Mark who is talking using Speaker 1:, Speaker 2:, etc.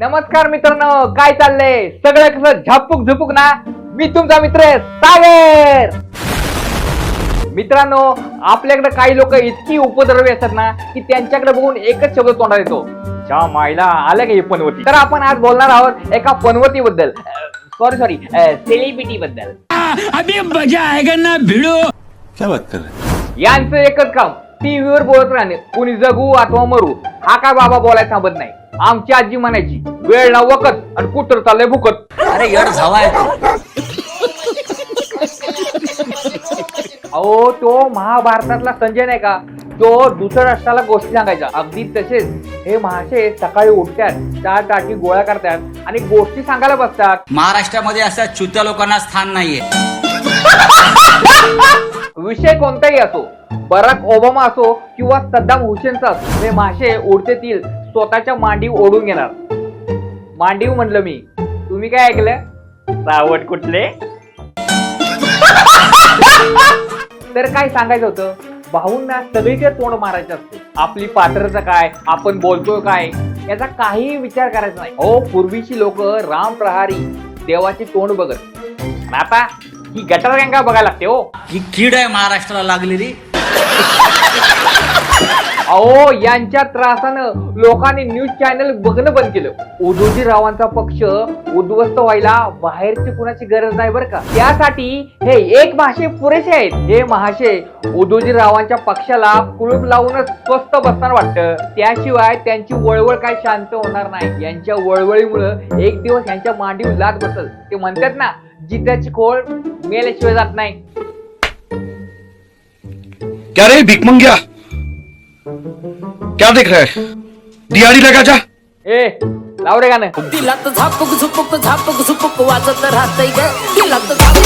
Speaker 1: नमस्कार मित्रांनो काय चाललंय? सगळं कसं? झापूक झुपूक ना? मी तुमचा मित्र आहे, सागर! मित्रांनो आपल्याकडे काही लोक इतकी उपद्रवी असतात ना की त्यांच्याकडे बघून एकच शब्द तोंडात येतो. च्या मायला आलं का ही पनवती? तर आपण आज बोलणार आहोत एका पनवती बद्दल सॉरी सॉरी सेलिब्रिटी बद्दल.
Speaker 2: अभी मजा आएगा ना भिड़ो
Speaker 3: क्या बात कर रहे
Speaker 1: यांचं एकच काम टीव्हीवर बोलत राहणे. कोणी जगू अथवा मरू हा काय बाबा बोलायला थांबत नाही. आमची आजी म्हणायची वेळ ना वकत आणि कुठं चाललंय भुकत.
Speaker 2: अरे यार झावाय
Speaker 1: अहो तो महाभारतातला संजय नाही का? तो दुसऱ्या राष्ट्राला गोष्टी सांगायचा. अगदी तसेच हे महाशय सकाळी उठतात चार टाकी गोळ्या करतात आणि गोष्टी सांगायला बसतात.
Speaker 2: महाराष्ट्रामध्ये अशा चुत्या लोकांना स्थान नाहीये.
Speaker 1: विषय कोणताही असो बराक ओबामा असो किंवा सद्दाम हुसेनचा असो हे माशे उडतेतील स्वतःच्या मांडीव ओढून घेणार. मांडीव म्हणलं मी. तुम्ही काय ऐकलं? सावट कुठले? तर काय सांगायचं होतं? भाऊंना सगळीकडे तोंड मारायचं असतं. आपली पात्रता काय? आपण बोलतोय काय? याचा काही विचार करायचा नाही. हो पूर्वीची लोक राम प्रहारी देवाची तोंड बघत. आता ही गटर गंगा बघायला लागते हो.
Speaker 2: ही कीड आहे महाराष्ट्राला लागलेली.
Speaker 1: अहो यांच्या त्रासानं लोकांनी न्यूज चॅनल बघणं बंद केलं. उदोजी रावांचा पक्ष उद्ध्वस्त व्हायला बाहेरची कुणाची गरज नाही बरं का? त्यासाठी हे एक महाशय पुरेसे आहेत. हे महाशय उदोजी रावांच्या पक्षाला कुलूप लावूनच स्वस्त बसणार वाटतं. त्याशिवाय त्यांची वळवळ काय शांत होणार नाही. यांच्या वळवळीमुळं एक दिवस यांच्या मांडीव लाद बसल. ते म्हणतात ना जित्याची खोळ मेल्याशिवाय जात नाही.
Speaker 4: क्या रे भीख मंग्या क्या देख रहा है? दिहाड़ी लगा जा।
Speaker 1: ए लाव रे गाणं।
Speaker 5: दिलात झापक झुपक झापक झुपक वाजत राहतय ग. दिलात झापक